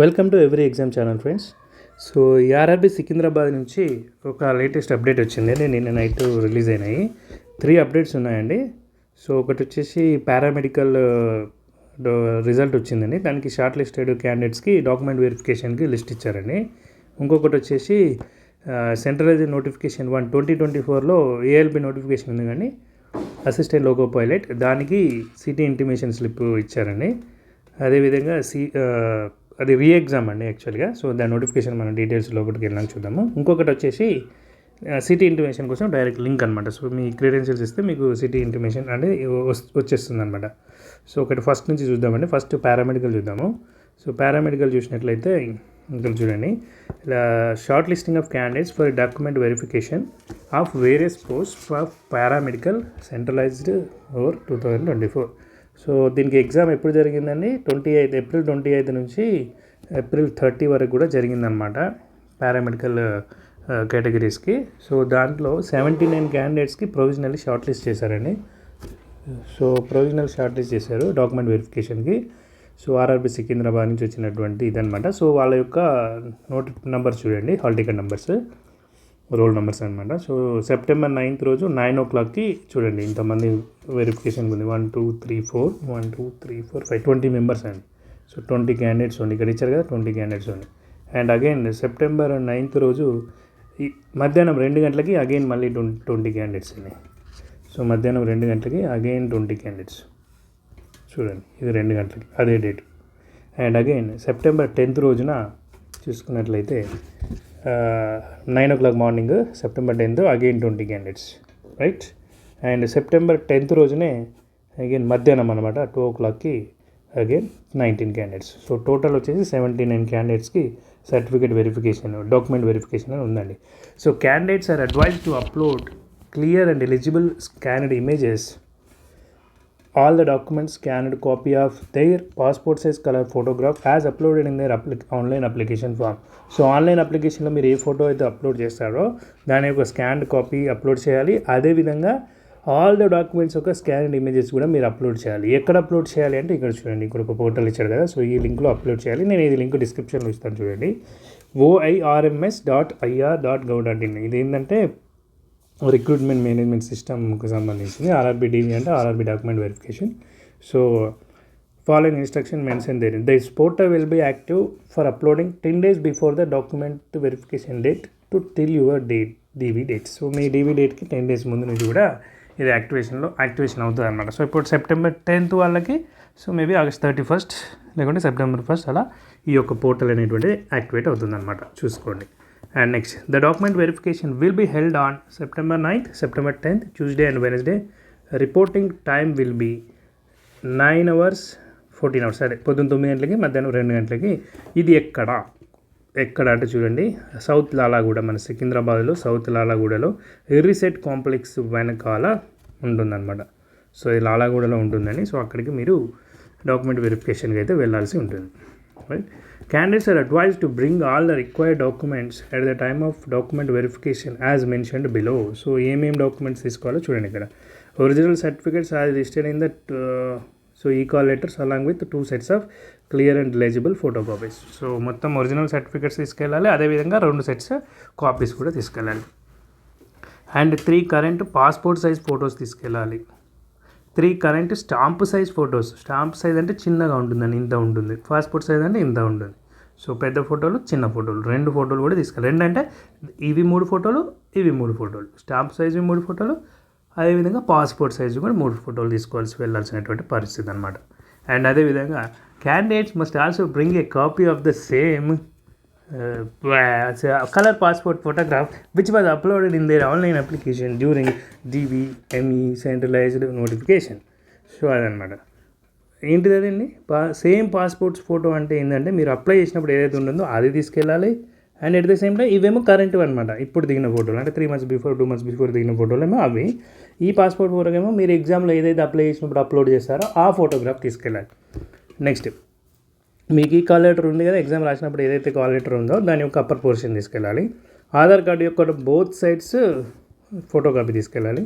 Welcome to every exam channel friends so ఈ RRB Secunderabad నుంచి ఒక లేటెస్ట్ అప్డేట్ వచ్చింది. నేను నిన్న నైట్ రిలీజ్ అయినాయి. త్రీ అప్డేట్స్ ఉన్నాయండి. సో ఒకటి వచ్చేసి పారామెడికల్ రిజల్ట్ uh, వచ్చిందండి. దానికి షార్ట్ లిస్టెడ్ క్యాండిడేట్స్కి డాక్యుమెంట్ వెరిఫికేషన్కి లిస్ట్ ఇచ్చారండి. ఇంకొకటి వచ్చేసి centralize notification one twenty twenty ఫోర్లో ఏఎల్బి నోటిఫికేషన్ ఉంది కానీ అసిస్టెంట్ లోకో పైలట్ దానికి సిటీ ఇంటిమేషన్ స్లిప్ ఇచ్చారండి. అదేవిధంగా సి అది రీ ఎగ్జామ్ అండి యాక్చువల్గా సో దాని నోటిఫికేషన్ మనం డీటెయిల్స్ లోపలికి వెళ్ళాక చూద్దాము. ఇంకొకటి వచ్చేసి సిటీ ఇంటిమేషన్ కోసం డైరెక్ట్ లింక్ అనమాట సో మీ క్రీడెన్షియల్స్ ఇస్తే మీకు సిటీ ఇంటిమేషన్ అంటే వచ్చేస్తుంది అనమాట సో ఒకటి ఫస్ట్ నుంచి చూద్దామండి. ఫస్ట్ పారామెడికల్ చూద్దాము. సో పారామెడికల్ చూసినట్లయితే ఇక్కడ చూడండి. ఇలా short listing of candidates for document verification of various post for paramedical centralized over two thousand twenty four so దీనికి ఎగ్జామ్ ఎప్పుడు జరిగిందండి? Twenty eighth April twenty eighth నుంచి ఏప్రిల్ థర్టీ వరకు కూడా జరిగిందనమాట పారామెడికల్ కేటగిరీస్కి. సో దాంట్లో సెవెంటీ నైన్ క్యాండిడేట్స్కి ప్రొవిజనల్ షార్ట్ లిస్ట్ చేశారండి. సో ప్రొవిజనల్ షార్ట్ లిస్ట్ చేశారు డాక్యుమెంట్ వెరిఫికేషన్కి. సో ఆర్ఆర్బి సికింద్రాబాద్ నుంచి వచ్చినటువంటి ఇదనమాట సో వాళ్ళ యొక్క నోట్ నెంబర్స్ చూడండి hall ticket numbers. Roll numbers అనమాట సో సెప్టెంబర్ నైన్త్ రోజు నైన్ ఓ క్లాక్కి చూడండి ఇంతమంది వెరిఫికేషన్ ఉంది one two three four one two three four five twenty members అండి. సో ట్వంటీ క్యాండిడేట్స్ ఉంది ఇక్కడ ఇచ్చారు కదా ట్వంటీ క్యాండిడేట్స్ ఉంది అండ్ అగైన్ సెప్టెంబర్ నైన్త్ రోజు మధ్యాహ్నం రెండు గంటలకి అగైన్ మళ్ళీ ట్వంటీ ట్వంటీ క్యాండిడేట్స్ ఉన్నాయి సో మధ్యాహ్నం రెండు గంటలకి అగైన్ ట్వంటీ క్యాండిడేట్స్. చూడండి ఇది రెండు గంటలకి అదే date. And again September tenth రోజున చూసుకున్నట్లయితే nine o'clock morning September tenth again twenty candidates right? And September tenth రోజునే అగైన్ మధ్యాహ్నం అనమాట టూ ఓ క్లాక్కి again nineteen candidates. So total వచ్చేసి సెవెంటీ నైన్ క్యాండిడేట్స్కి సర్టిఫికేట్ వెరిఫికేషన్ డాక్యుమెంట్ వెరిఫికేషన్ అని ఉందండి. So candidates are advise to upload clear and eligible scanned images all the documents scanned copy of their passport size color photograph as uploaded in their applic- online application form. So online అప్లికేషన్లో మీరు ఏ photo అయితే upload చేస్తారో దాని యొక్క scanned copy upload చేయాలి. అదేవిధంగా all the documents యొక్క స్కాన్డ్ ఇమేజెస్ కూడా మీరు అప్లోడ్ చేయాలి. ఎక్కడ అప్లోడ్ చేయాలి అంటే ఇక్కడ చూడండి. ఇక్కడ ఒక పోర్టల్ ఇచ్చాడు కదా. సో ఈ లింక్లో అప్లోడ్ చేయాలి. నేను ఇది లింక్ డిస్క్రిప్షన్లో ఇస్తాను చూడండి. OIRMS dot IR dot gov dot in ఇది ఏంటంటే రిక్రూట్మెంట్ మేనేజ్మెంట్ సిస్టమ్కి సంబంధించింది. ఆర్ఆర్బి డీవీ అంటే RRB document verification so following instruction mention there this portal will be active for uploading ten days before the document verification date to till your date DV date so me DV డేట్కి ten days ముందు నుంచి కూడా ఇది యాక్టివేషన్లో activation అవుతుంది అనమాట so ఇప్పుడు September tenth వాళ్ళకి so maybe August thirty first లేకుంటే సెప్టెంబర్ ఫస్ట్ అలా ఈ యొక్క పోర్టల్ అనేటువంటిది యాక్టివేట్ అవుతుంది అనమాట చూసుకోండి. And next the document verification will be held on September ninth September tenth Tuesday and Wednesday reporting time will be nine hours fourteen hours సరే పొద్దున్న తొమ్మిది గంటలకి మధ్యాహ్నం రెండు గంటలకి. ఇది ఎక్కడ? ఎక్కడ అంటే చూడండి సౌత్ లాలాగూడ మన సికింద్రాబాద్లో సౌత్ లాలాగూడలో ఎర్రిసెట్ కాంప్లెక్స్ వెనకాల ఉంటుందన్నమాట. సో ఇది లాలాగూడలో ఉంటుందని సో అక్కడికి మీరు డాక్యుమెంట్ వెరిఫికేషన్కి అయితే వెళ్ళాల్సి ఉంటుంది. Right? Candidates are advise to bring all the required documents at the time of document verification as mentioned below so ఏమేమి డాక్యుమెంట్స్ తీసుకోవాలో చూడండి ఇక్కడ. Original certificates as registered in that so ఈ call letters along with two sets of clear and eligible photo copies so మొత్తం original certificates తీసుకెళ్ళాలి. అదేవిధంగా రెండు sets copies కూడా తీసుకెళ్ళాలి. And three current passport size photos తీసుకెళ్ళాలి. Three current stamp size photos. Stamp size అంటే చిన్నగా ఉంటుందండి ఇంత ఉంటుంది. పాస్పోర్ట్ సైజ్ అంటే ఇంత ఉంటుంది. సో పెద్ద ఫోటోలు చిన్న ఫోటోలు రెండు ఫోటోలు కూడా తీసుకోవాలి రెండు అంటే ఇవి మూడు ఫోటోలు ఇవి మూడు ఫోటోలు. స్టాంప్ సైజు మూడు ఫోటోలు అదేవిధంగా పాస్పోర్ట్ సైజు కూడా మూడు ఫోటోలు తీసుకోవాల్సి వెళ్ళాల్సినటువంటి పరిస్థితి అనమాట అండ్ అదేవిధంగా candidates must also bring a copy of the same colour passport photograph which was uploaded in their online application during DV ME centralized notification so అదనమాట ఏంటిది అదండి పా సేమ్ పాస్పోర్ట్స్ ఫోటో అంటే ఏంటంటే మీరు అప్లై చేసినప్పుడు ఏదైతే ఉంటుందో అది తీసుకెళ్ళాలి. And at the same time ఇవేమో కరెంట్ అనమాట ఇప్పుడు దిగిన ఫోటోలు అంటే three months before two months before దిగిన ఫోటోలు ఏమో అవి. ఈ పాస్పోర్ట్ ఫోటో ఏమో మీరు ఎగ్జామ్లో ఏదైతే అప్లై చేసినప్పుడు అప్లోడ్ చేస్తారో ఆ ఫోటోగ్రాఫ్ తీసుకెళ్ళాలి. నెక్స్ట్ మీకు ఈ కాల్ లెటర్ ఉంది కదా ఎగ్జామ్ రాసినప్పుడు ఏదైతే కాల్ లెటర్ ఉందో దాని యొక్క అప్పర్ పోర్షన్ తీసుకెళ్ళాలి. ఆధార్ కార్డు యొక్క బోత్ సైడ్స్ ఫోటో కాపీ తీసుకెళ్ళాలి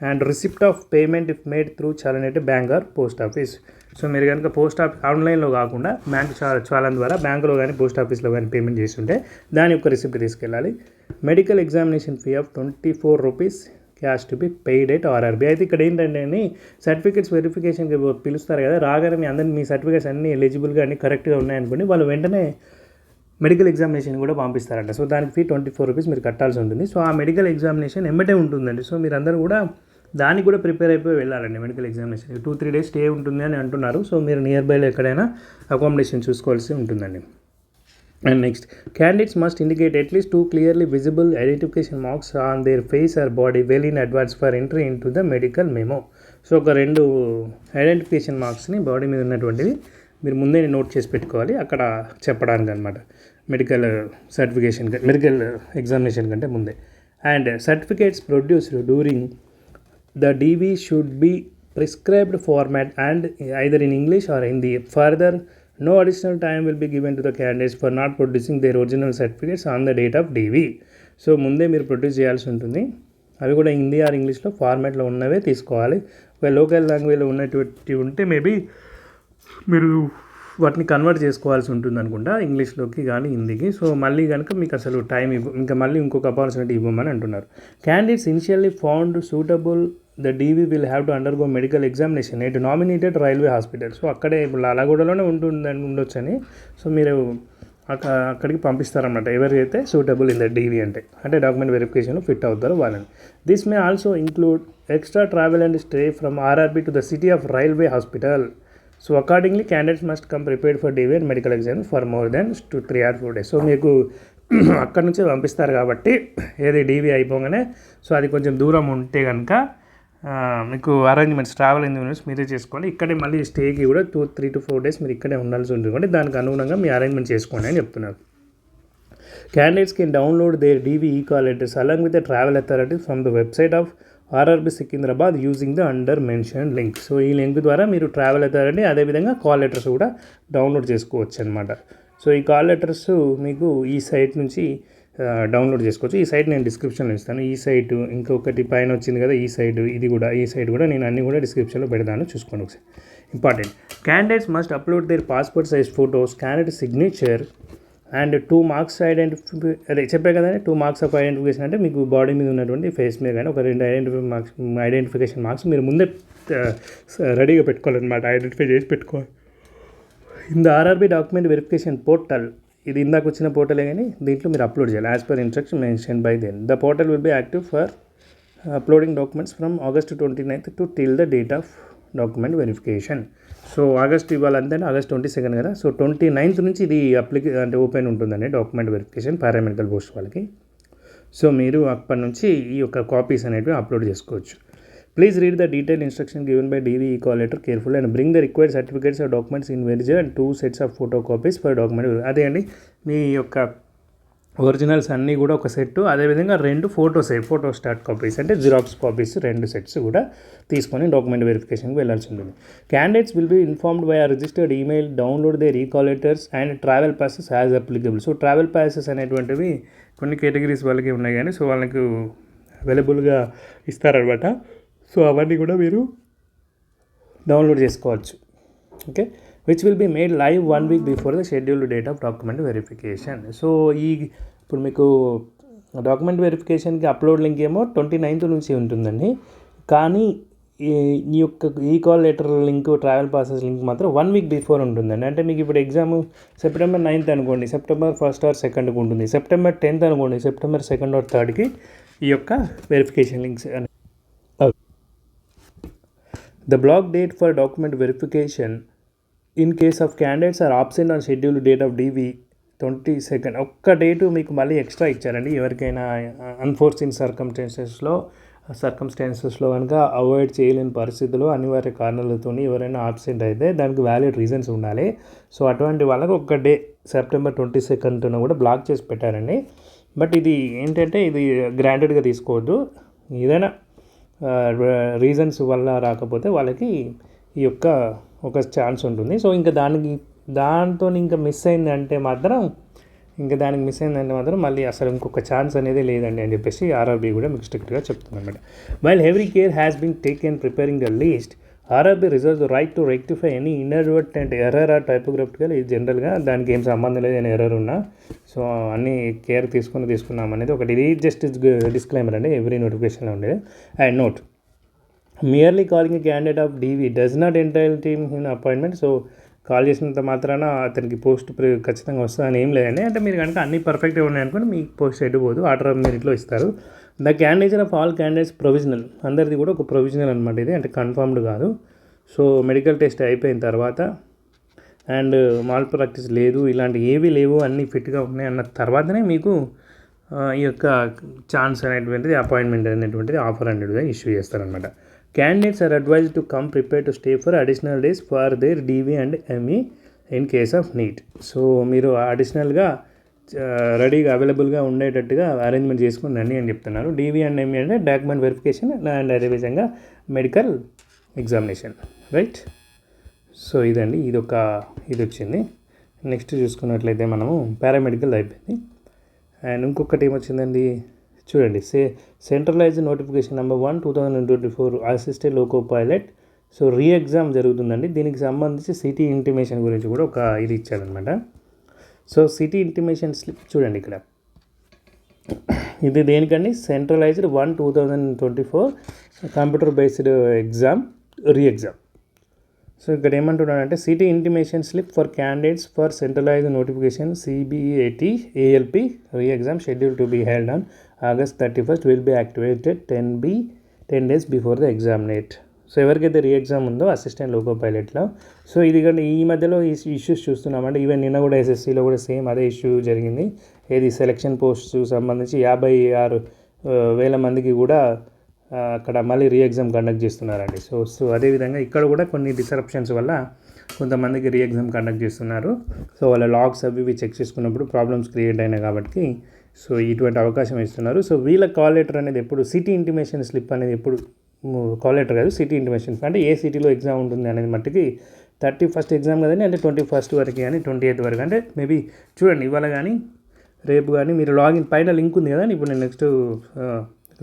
and receipt of payment if made through చాలనేటి bank or post office so మీరు కనుక పోస్ట్ ఆఫీస్ ఆన్లైన్లో కాకుండా బ్యాంక్ చాలన్ ద్వారా బ్యాంకులో కానీ పోస్ట్ ఆఫీస్లో కానీ పేమెంట్ చేస్తుంటే దాని యొక్క రిసిప్ట్ తీసుకెళ్ళాలి. Medical examination fee of twenty four rupees cash to be paid at RRB అయితే ఇక్కడ ఏంటంటే అని సర్టిఫికేట్స్ వెరిఫికేషన్కి పిలుస్తారు కదా రాగానే మీ అందరినీ మీ సర్టిఫికేట్స్ అన్నీ ఎలిజిబుల్గా అన్ని కరెక్ట్గా ఉన్నాయనుకోండి వాళ్ళు వెంటనే మెడికల్ ఎగ్జామినేషన్ కూడా పంపిస్తారంట. సో దానికి ఫీ ట్వంటీ ఫోర్ రూపీస్ మీరు కట్టాల్సి ఉంటుంది. సో ఆ మెడికల్ ఎగ్జామినేషన్ ఎమ్మటే ఉంటుందండి. సో మీరు అందరూ కూడా దానికి కూడా ప్రిపేర్ అయిపోయి వెళ్ళాలండి medical examination two three days stay ఉంటుంది అని అంటున్నారు. సో మీరు నియర్ బైలో ఎక్కడైనా అకామిడేషన్ చూసుకోవాల్సి ఉంటుందండి. And next candidates must indicate at least two clearly visible identification marks on their face or body well in advance for entry into the medical memo so ఒక రెండు identification మార్క్స్ని body మీద ఉన్నటువంటివి మీరు ముందే note చేసి పెట్టుకోవాలి. అక్కడ చెప్పడానికి అనమాట మెడికల్ సర్టిఫికేషన్ మెడికల్ ఎగ్జామినేషన్ కంటే ముందే. And certificates produced during the DV should be prescribed format and either in English or Hindi further no additional time will be given to the candidates for not producing their original certificates on the date of DV so ముందే మీరు produce చేయాల్సి ఉంటుంది. అవి కూడా Hindi are ఇంగ్లీష్లో ఫార్మాట్లో ఉన్నవే తీసుకోవాలి. ఒక లోకల్ లాంగ్వేజ్లో ఉన్నటువంటి ఉంటే మేబీ మీరు వాటిని కన్వర్ట్ చేసుకోవాల్సి ఉంటుంది అనుకుంటా ఇంగ్లీష్లోకి కానీ హిందీకి. సో మళ్ళీ కనుక మీకు అసలు టైం ఇవ్వ ఇంకా మళ్ళీ ఇంకొక అపార్చునిటీ ఇవ్వమని అంటున్నారు. Candidates initially found suitable the DV will have to undergo medical examination at nominated railway hospital so అక్కడే ఇప్పుడు అలాగూడలోనే ఉంటుందని ఉండొచ్చని. సో మీరు అక్కడికి పంపిస్తారన్నమాట. ఎవరైతే సూటబుల్ ఇన్ ద డీవీ అంటే. అంటే డాక్యుమెంట్ వెరిఫికేషన్లో ఫిట్ అవుతారో వాళ్ళని. This may also include extra travel and stay from RRB to the city of railway hospital so accordingly candidates must come prepared for DV and medical exam for more than two three or four days so మీకు అక్కడ నుంచి పంపిస్తారు కాబట్టి ఏది DV అయిపోగానే so అది కొంచెం దూరం ఉంటే కనుక మీకు అరేంజ్మెంట్స్ ట్రావెల్ అరేంజ్మెంట్స్ మీరే చేసుకోవాలి ఇక్కడే మళ్ళీ స్టేకి కూడా two three to four days మీరు ఇక్కడే ఉండాల్సి ఉంటుంది దానికి అనుగుణంగా మీ అరేంజ్మెంట్ చేసుకోండి అని చెప్తున్నారు. Candidates can download their DV e call letters along with travel travel from the website of of RRB Secunderabad using the under mention link so ఈ లింక్ ద్వారా మీరు ట్రావెల్ అథారిటీ అదేవిధంగా కాల్ లెటర్స్ కూడా download చేసుకోవచ్చు అనమాట so ఈ call letters మీకు ఈ సైట్ నుంచి డౌన్లోడ్ చేసుకోవచ్చు. ఈ సైట్ నేను డిస్క్రిప్షన్లో ఇస్తాను. ఈ సైట్ ఇంకొకటి పైన వచ్చింది కదా ఈ సైట్ ఇది కూడా ఈ సైట్ కూడా నేను అన్ని కూడా డిస్క్రిప్షన్లో పెడతాను. చూసుకోండి ఒకసారి. Important candidates must upload their passport size photos candidate signature and two marks identify అదే చెప్పే కదండి టూ మార్క్స్ ఆఫ్ ఐడెంటిఫికేషన్ అంటే మీకు బాడీ మీద ఉన్నటువంటి ఫేస్ మీద కానీ ఒక రెండు ఐడెంటిఫై మార్క్స్ ఐడెంటిఫికేషన్ మార్క్స్ మీరు ముందే రెడీగా పెట్టుకోవాలన్నమాట. ఐడెంటిఫై చేసి పెట్టుకోవాలి. In the RRB document verification portal ఇది ఇందాక వచ్చిన పోర్టలే కానీ దీంట్లో మీరు అప్లోడ్ చేయాలి. As per instruction mention by then the portal will be active for uploading documents from August twenty ninth to till the date of document verification so August ఇవాళ అంతే ఆగస్ట్ ట్వంటీ సెకండ్ కదా? So twenty ninth నుంచి ఇది అప్లికే అంటే open ఉంటుందండి document verification paramedical post వాళ్ళకి. So మీరు అప్పటి నుంచి ఈ యొక్క కాపీస్ అనేటివి అప్లోడ్ చేసుకోవచ్చు. Please read the detail instruction given by DV call letter careful and bring the required certificates of documents in వెరిజర్ and two sets of photo copies for document అదే అండి మీ యొక్క ఒరిజినల్స్ అన్నీ కూడా ఒక సెట్ అదేవిధంగా రెండు ఫోటోస్ ఫోటో స్టార్ట్ కాపీస్ అంటే xerox copies రెండు సెట్స్ కూడా తీసుకొని డాక్యుమెంట్ వెరిఫికేషన్కి వెళ్ళాల్సి ఉంటుంది. Candidates will be informed by ఆ registered email download their e call letters and travel passes as applicable so travel passes అనేటువంటివి కొన్ని కేటగిరీస్ వాళ్ళకి ఉన్నాయి కానీ సో వాళ్ళకు అవైలబుల్గా ఇస్తారనమాట. సో అవన్నీ కూడా మీరు డౌన్లోడ్ చేసుకోవచ్చు. Okay which will be made live one week before the scheduled date of document verification so ఈ ఇప్పుడు మీకు డాక్యుమెంట్ వెరిఫికేషన్కి అప్లోడ్ లింక్ ఏమో ట్వంటీ నైన్త్ నుంచి ఉంటుందండి. కానీ ఈ ఈ యొక్క ఈ call letter link travel passes link మాత్రం వన్ వీక్ బిఫోర్ ఉంటుందండి. అంటే మీకు ఇప్పుడు ఎగ్జామ్ సెప్టెంబర్ నైన్త్ అనుకోండి సెప్టెంబర్ ఫస్ట్ ఆర్ సెకండ్కి ఉంటుంది. సెప్టెంబర్ టెన్త్ అనుకోండి సెప్టెంబర్ సెకండ్ ఆర్ థర్డ్కి ఈ యొక్క verification links The block date for document verification in case of candidates are absent on scheduled date of DV twenty second ఒక్క date మీకు మళ్ళీ ఎక్స్ట్రా ఇచ్చారండి. ఎవరికైనా అన్ఫోర్సిన్ సర్కమ్స్టాన్సెస్లో సర్కమ్స్టాన్సెస్లో కనుక అవాయిడ్ చేయలేని పరిస్థితులు అనివార్య కారణాలతో ఎవరైనా ఆబ్సెంట్ అయితే దానికి వ్యాలిడ్ రీజన్స్ ఉండాలి. సో అటువంటి వాళ్ళకి ఒక్క డే సెప్టెంబర్ ట్వంటీ సెకండ్న కూడా బ్లాక్ చేసి పెట్టారండి. బట్ ఇది ఏంటంటే ఇది గ్రాంటెడ్గా తీసుకోవద్దు. ఏదైనా రీజన్స్ వల్ల రాకపోతే వాళ్ళకి ఈ యొక్క ఒక ఛాన్స్ ఉంటుంది. సో ఇంకా దానికి దాంతో ఇంకా మిస్ అయిందంటే మాత్రం ఇంకా దానికి మిస్ అయిందంటే మాత్రం మళ్ళీ అసలు ఇంకొక ఛాన్స్ అనేది లేదండి అని చెప్పేసి ఆర్ఆర్బీ కూడా మీకు స్ట్రిక్ట్గా చెప్తుంది అనమాట while every care has been taken preparing the list RRB reserve right to rectify any inadvertent error or typographical ఇది జనరల్గా దానికి ఏం సంబంధం లేదు నేను ఎర్రర్ ఉన్నా. సో అన్ని కేర్ తీసుకుని తీసుకున్నాం అనేది ఒకటి. ఇది జస్ట్ డిస్క్లైమర్ అండి. ఎవ్రీ నోటిఫికేషన్లో ఉండేది. And note merely calling candidate of DV does not entail them in appointment so call చేసినంత మాత్రాన అతనికి పోస్ట్ ఖచ్చితంగా వస్తుందని ఏం లేదండి. అంటే మీరు కనుక అన్ని పర్ఫెక్ట్గా ఉన్నాయనుకోండి మీకు పోస్ట్ ఎడిపోదు ఆర్డర్ ఆఫ్ మెరిట్లో ఇస్తారు. The candidate of all candidates provisional అందరిది కూడా ఒక ప్రొవిజనల్ అనమాట ఇది. అంటే కన్ఫర్మ్డ్ కాదు. సో మెడికల్ టెస్ట్ అయిపోయిన తర్వాత అండ్ మాల్ ప్రాక్టీస్ లేదు ఇలాంటి ఏవి లేవు అన్నీ ఫిట్గా ఉన్నాయి అన్న తర్వాతనే మీకు ఈ యొక్క ఛాన్స్ అనేటువంటిది అపాయింట్మెంట్ అనేటువంటిది ఆఫర్ అనేటిది ఇష్యూ చేస్తారనమాట candidates are advise to come prepare to stay for additional days for their DV and ME in case of need so మీరు అడిషనల్గా రెడీగా అవైలబుల్గా ఉండేటట్టుగా అరేంజ్మెంట్ చేసుకుని రండి అని చెప్తున్నారు. డీవీ అండ్ ఎంఈ అంటే డాక్యుమెంట్ వెరిఫికేషన్ అండ్ అదేవిధంగా మెడికల్ ఎగ్జామినేషన్ రైట్ సో ఇదండి. ఇది ఒక ఇది వచ్చింది నెక్స్ట్ చూసుకున్నట్లయితే మనము పారామెడికల్ అయిపోయింది. అండ్ ఇంకొకటి ఏమొచ్చిందండి? చూడండి. CEN centralized notification number one two thousand twenty four assistant loco pilot so re exam జరుగుతుందండి. దీనికి సంబంధించి సిటీ ఇంటిమేషన్ గురించి కూడా ఒక ఇది ఇచ్చారనమాట సో సిటీ ఇంటిమేషన్ స్లిప్ చూడండి ఇక్కడ. ఇది దేనికండి? Centralized one two thousand twenty four computer based exam re exam so ఇక్కడ ఏమంటున్నాడంటే city intimation slip for candidates for centralize notification CBAT ALP re exam schedule to be held on August thirty first will be activated ten be ten days before the exam date so ఎవరికైతే re exam ఉందో assistant loco పైలట్లో so ఇది కానీ ఈ మధ్యలో ఈ issues చూస్తున్నామంటే even నిన్న కూడా ఎస్ఎస్సిలో కూడా సేమ్ అదే ఇష్యూ జరిగింది. ఏది సెలక్షన్ పోస్ట్ సంబంధించి యాభై ఆరు వేల మందికి కూడా అక్కడ మళ్ళీ రీ ఎగ్జామ్ కండక్ట్ చేస్తున్నారండి. సో సో అదేవిధంగా ఇక్కడ కూడా కొన్ని డిసరప్షన్స్ వల్ల కొంతమందికి రీ ఎగ్జామ్ కండక్ట్ చేస్తున్నారు. సో వాళ్ళ లాగ్స్ అవి ఇవి చెక్ చేసుకున్నప్పుడు ప్రాబ్లమ్స్ క్రియేట్ అయినాయి కాబట్టి సో ఇటువంటి అవకాశం ఇస్తున్నారు. సో వీళ్ళ కాల్ లెటర్ అనేది ఎప్పుడు సిటీ ఇంటిమేషన్ స్లిప్ అనేది ఎప్పుడు కాల్ లెటర్ కాదు సిటీ ఇంటిమేషన్ అంటే ఏ సిటీలో ఎగ్జామ్ ఉంటుంది అనేది మట్టికి థర్టీ ఫస్ట్ ఎగ్జామ్ కదండి అంటే ట్వంటీ ఫస్ట్ వరకు కానీ ట్వంటీ ఎయిత్ వరకు. అంటే మేబీ చూడండి ఇవాళ కానీ రేపు కానీ మీరు లాగిన్ పైన లింక్ ఉంది కదా ఇప్పుడు నేను నెక్స్ట్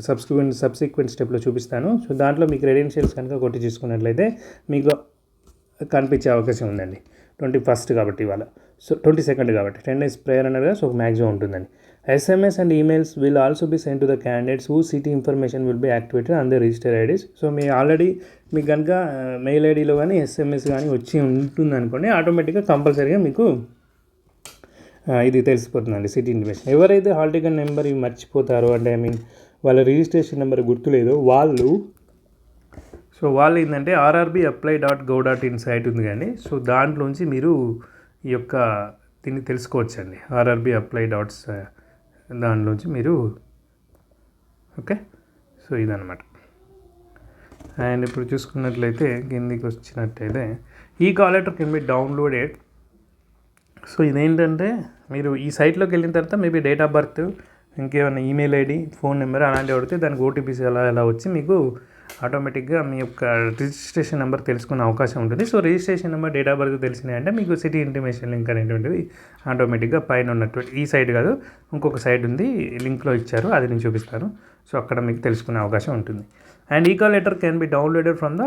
సబ్స్క్రివెంట్ సబ్సిక్వెంట్ స్టెప్లో చూపిస్తాను. సో దాంట్లో మీ క్రెడెన్షియల్స్ కనుక కొట్టి చూసుకున్నట్లయితే మీకు కనిపించే అవకాశం ఉందండి. ట్వంటీ ఫస్ట్ కాబట్టి ఇవాళ. సో ట్వంటీ సెకండ్ కాబట్టి టెన్ డేస్ ప్రేయర్ అన్నారు కదా సో ఒక మ్యాక్సిమం ఉంటుందండి. SMS and emails will also be send to the candidates who city information will be activated on the register IDs so me already మీకు కనుక mail ఐడీలో కానీ SMS కానీ వచ్చి ఉంటుంది అనుకోండి ఆటోమేటిక్గా కంపల్సరీగా మీకు ఇది తెలిసిపోతుందండి సిటీ ఇన్ఫర్మేషన్ ఎవరైతే హాల్ టికెట్ నెంబర్ ఇవి మర్చిపోతారో అంటే ఐ మీన్ వాళ్ళ రిజిస్ట్రేషన్ నెంబర్ గుర్తులేదో వాళ్ళు సో వాళ్ళు ఏంటంటే RRB apply dot gov dot in site ఉంది కానీ సో దాంట్లోంచి మీరు ఈ యొక్క దీన్ని తెలుసుకోవచ్చండి. ఆర్ఆర్బి అప్లై డాట్స్ దానిలోంచి మీరు ఓకే? సో ఇదన్నమాట. అండ్ ఇప్పుడు చూసుకున్నట్లయితే కిందికి వచ్చినట్టయితే ఈ call letter can be downloaded. So ఇదేంటంటే మీరు ఈ సైట్లోకి వెళ్ళిన తర్వాత మేబీ డేట్ ఆఫ్ బర్త్ ఇంకేమైనా ఈమెయిల్ ఐడి ఫోన్ నెంబర్ అలాంటివి అడిగితే దానికి ఓటీపీస్ అలా ఎలా వచ్చి మీకు ఆటోమేటిక్గా మీ యొక్క రిజిస్ట్రేషన్ నెంబర్ తెలుసుకునే అవకాశం ఉంటుంది. So registration number date of birth తెలిసినాయి అంటే మీకు సిటీ ఇంటిమేషన్ లింక్ అనేటువంటిది ఆటోమేటిక్గా పైన ఉన్నటువంటి ఈ సైడ్ కాదు ఇంకొక సైడ్ ఉంది లింక్లో ఇచ్చారు అది నేను చూపిస్తాను. సో అక్కడ మీకు తెలుసుకునే అవకాశం ఉంటుంది. And e call letter can be downloaded from the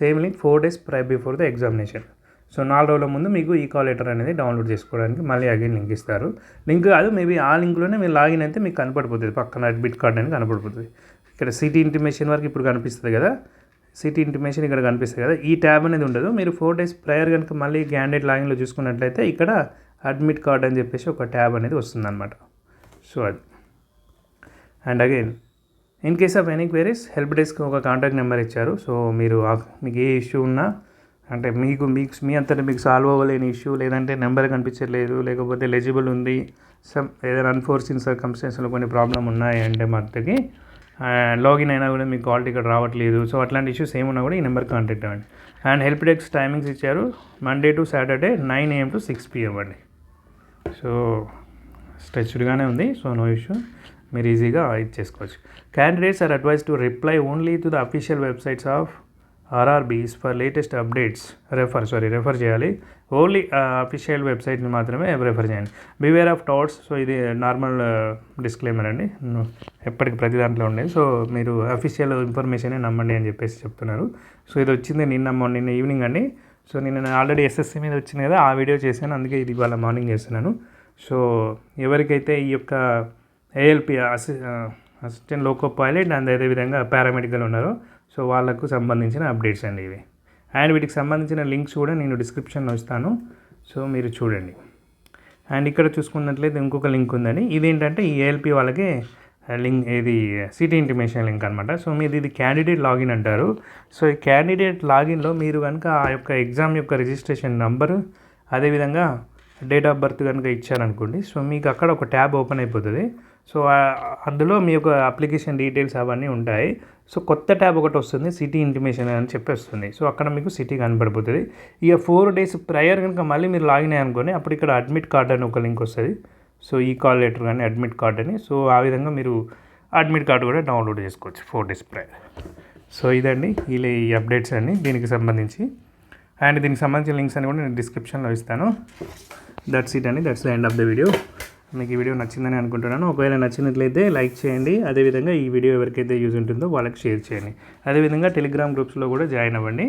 same link four days prior before the examination. So నాలుగు రోజుల ముందు మీకు ఈ కాల్ లెటర్ అనేది డౌన్లోడ్ చేసుకోవడానికి మళ్ళీ అగైన్ లింక్ ఇస్తారు. లింక్ కాదు మేబీ ఆ లింక్లోనే మీరు లాగిన్ అయితే మీకు కనపడిపోతుంది పక్కన అడ్మిట్ కార్డ్ అనేది కనపడిపోతుంది. ఇక్కడ సిటీ ఇంటిమేషన్ వరకు ఇప్పుడు కనిపిస్తుంది కదా? సిటీ ఇంటిమేషన్ ఇక్కడ కనిపిస్తుంది కదా? ఈ ట్యాబ్ అనేది ఉండదు. మీరు ఫోర్ డేస్ ప్రయర్ కనుక మళ్ళీ గ్యాండెడ్ లాగిన్లో చూసుకున్నట్లయితే ఇక్కడ అడ్మిట్ కార్డ్ అని చెప్పేసి ఒక ట్యాబ్ అనేది వస్తుందన్నమాట. సో అది. And again in case of any queries help desk ఒక కాంటాక్ట్ నెంబర్ ఇచ్చారు. సో మీరు మీకు ఏ ఇష్యూ ఉన్నా అంటే మీకు మీకు మీ అంతటా మీకు సాల్వ్ అవ్వలేని ఇష్యూ లేదంటే నెంబర్ కనిపించట్లేదు లేకపోతే ఎలిజిబుల్ ఉంది సమ్ ఏదైనా అన్ఫోర్సిన్ సర్కమ్స్టెన్స్లో కొన్ని ప్రాబ్లం ఉన్నాయి అంటే అండ్ లాగిన్ అయినా కూడా మీకు కాల్ టికెట్ రావట్లేదు. సో అట్లాంటి ఇష్యూస్ ఏమున్నా కూడా ఈ నెంబర్ కాంటాక్ట్ అవ్వండి. అండ్ హెల్ప్ డెస్క్ టైమింగ్స్ ఇచ్చారు. Monday to Saturday nine AM to six PM అండి. సో స్ట్రెచ్డ్గానే ఉంది. సో నో ఇష్యూ మీరు ఈజీగా ఇది చేసుకోవచ్చు. Candidates are advise to reply only to the official websites of RRBs for latest updates refer sorry refer చేయాలి. Only official వెబ్సైట్ని మాత్రమే ప్రిఫర్ చేయండి. బివేర్ ఆఫ్ టాట్స్ సో ఇది నార్మల్ డిస్క్లైమర్ అండి. ఎప్పటికి ప్రతి దాంట్లో ఉండేది. సో మీరు అఫీషియల్ ఇన్ఫర్మేషనే నమ్మండి అని చెప్పేసి చెప్తున్నారు. సో ఇది వచ్చింది నిన్న నిన్న ఈవినింగ్ అండి. సో నేను ఆల్రెడీ ఎస్ఎస్సి మీద వచ్చింది కదా ఆ వీడియో చేశాను. అందుకే ఇది ఇవాళ మార్నింగ్ చేస్తున్నాను. సో ఎవరికైతే ఈ యొక్క ఏఎల్పి అసి అసిస్టెంట్ లోకో పైలట్ అండ్ అదేవిధంగా పారామెడికల్ ఉన్నారో సో వాళ్ళకు సంబంధించిన అప్డేట్స్ అండి ఇవి. అండ్ వీటికి సంబంధించిన లింక్స్ కూడా నేను డిస్క్రిప్షన్లో ఇస్తాను. సో మీరు చూడండి. అండ్ ఇక్కడ చూసుకున్నట్లయితే ఇంకొక లింక్ ఉందండి. ఇదేంటంటే ఈ ఏఎల్పి వాళ్ళకి లింక్ ఇది సిటీ ఇంటిమేషన్ లింక్ అనమాట సో మీది ఇది క్యాండిడేట్ లాగిన్ అంటారు. సో ఈ క్యాండిడేట్ లాగిన్లో మీరు కనుక ఆ యొక్క ఎగ్జామ్ యొక్క రిజిస్ట్రేషన్ నంబరు అదేవిధంగా డేట్ ఆఫ్ బర్త్ కనుక ఇచ్చారనుకోండి సో మీకు అక్కడ ఒక ట్యాబ్ ఓపెన్ అయిపోతుంది. సో అందులో మీ యొక్క అప్లికేషన్ డీటెయిల్స్ అవన్నీ ఉంటాయి. సో కొత్త ట్యాబ్ ఒకటి వస్తుంది సిటీ ఇంటిమేషన్ అని చెప్పి వస్తుంది సో అక్కడ మీకు సిటీ కనపడిపోతుంది ఇక ఫోర్ డేస్ ప్రయర్ కనుక మళ్ళీ మీరు లాగిన్ అనుకోని అప్పుడు ఇక్కడ అడ్మిట్ కార్డ్ అని ఒక లింక్ వస్తుంది. సో ఈ కాల్ లెటర్ కానీ అడ్మిట్ కార్డ్ అని. సో ఆ విధంగా మీరు అడ్మిట్ కార్డు కూడా డౌన్లోడ్ చేసుకోవచ్చు ఫోర్ డేస్ ప్రయర్. సో ఇదండి ఇలా ఈ అప్డేట్స్ అన్ని దీనికి సంబంధించి. అండ్ దీనికి సంబంధించిన లింక్స్ అని కూడా నేను డిస్క్రిప్షన్లో ఇస్తాను. దట్స్ ఇట్ అండి. That's the end of the video మీకు ఈ వీడియో నచ్చిందని అనుకుంటున్నాను. ఒకవేళ నచ్చినట్లయితే లైక్ చేయండి. అదేవిధంగా ఈ వీడియో ఎవరికైతే యూజ్ ఉంటుందో వాళ్ళకి షేర్ చేయండి. అదేవిధంగా టెలిగ్రామ్ గ్రూప్స్లో కూడా జాయిన్ అవ్వండి.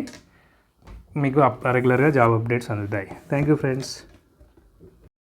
మీకు రెగ్యులర్గా జాబ్ అప్డేట్స్ అందుతాయి. Thank you friends